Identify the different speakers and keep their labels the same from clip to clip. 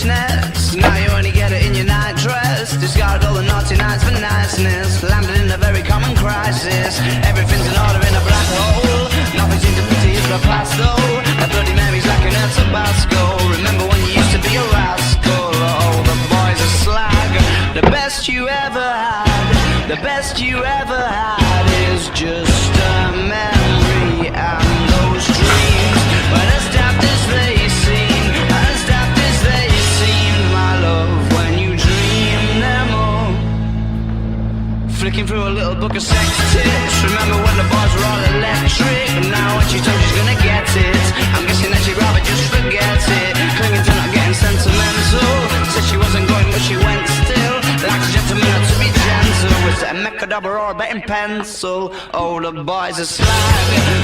Speaker 1: foolishness. Now you only get it in your night dress. Discarded all the naughty nights for niceness. Landed in a very common crisis. Everything's in order in a black hole. Nothing seems to pity is the past though. A bloody memory's like an El Tabasco. Remember when you used to be a rascal? Oh, the boys are slag. The best you ever had. The best you ever had is just a memory Flicking through a little book of sex tips. Remember when the bars were all electric? But now when she told she's gonna get it, I'm guessing that she'd rather just forget it. Clinging to not getting sentimental. Said she wasn't going, but she went still. Like a gentleman to be gentle. Was it a Mechadabra or a betting pencil? Oh, the boys are slag.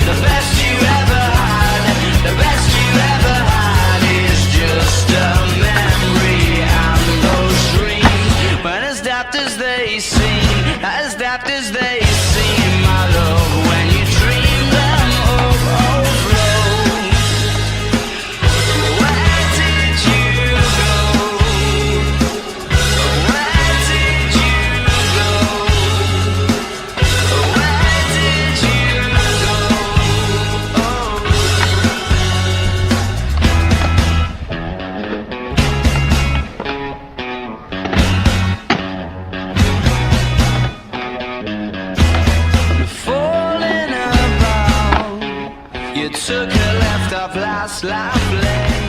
Speaker 1: The best you ever had. The best trapped as they took a left off last life lane.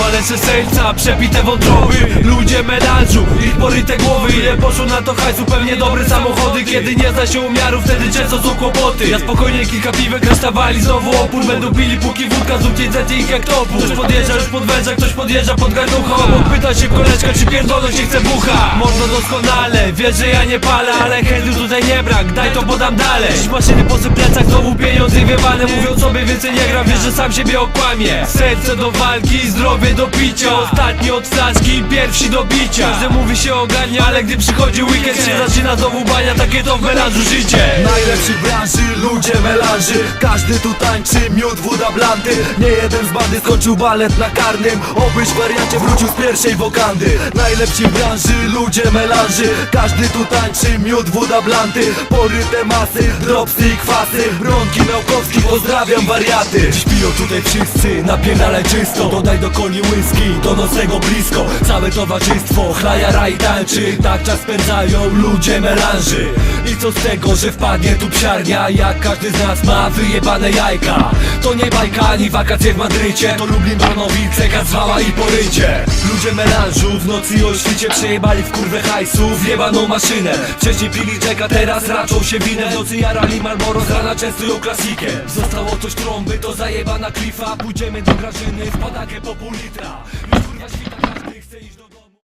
Speaker 2: To walecze serca, przepite wątroby. Ludzie melanżu, ich poryte głowy. Ile poszło na to hajsu, pewnie dobre samochody. Kiedy nie zna się umiaru, wtedy często są kłopoty Ja spokojnie kilka piwek rasztawali znowu opór Będą pili póki wódka znów cięcecie ich jak topór Ktoś podjeżdża już pod węża, ktoś podjeżdża pod garnucha pyta się koleczka, czy pierdolą się chce bucha. Mordo doskonale, wiesz, że ja nie palę Ale chętnych tutaj nie brak, daj to podam dalej. Dziś maszyny po plecach, znowu pieniądze wiewane Mówią sobie więcej nie gram, wiesz, że sam siebie okłamie. Serce do walki, zdrowie do picia. Ostatni od flaszki, pierwsi do bicia. Każdy mówi się ogarnia, ale gdy przychodzi weekend się zaczyna znowu bania. Takie to w melanżu życie.
Speaker 3: Najlepsi branży, ludzie melanży. Każdy tu tańczy, miód, woda, blanty. Nie jeden z bandy skończył balet na karnym. Obyś wariancie wrócił z pierwszej wokandy. Najlepsi branży, ludzie melanży. Każdy tu tańczy, miód, woda, blanty. Poryte masy, dropsy i kwasy. Bronki Miałkowski, pozdrawiam wariaty. Dziś piją tutaj wszyscy, napierdalaj czysto. Dodaj do koni whisky, do nocnego blisko. Całe towarzystwo, chlaja raj tańczy. Tak czas spędzają ludzie melanży I co z tego, że wpadnie tu psiarnia? Jak każdy z nas ma wyjebane jajka? To nie bajka ani wakacje w Madrycie. To Lublin, Bronowice, Kacwała i Porycie. Ludzie melanżu w nocy o świcie Przejebali w kurwę hajsu, w jebaną maszynę. Wcześniej pili Jacka, teraz raczą się winem W nocy jarali Marlboro, z rana częstują klasikę Zostało coś trąby, to zajebana klifa. Pójdziemy do Grażyny, w padakę po pół litra. Już kurwa świta, każdy chce iść do domu.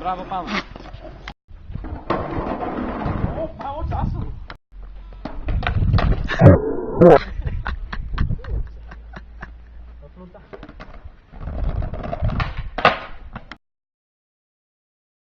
Speaker 4: Brawo pan. Patruta.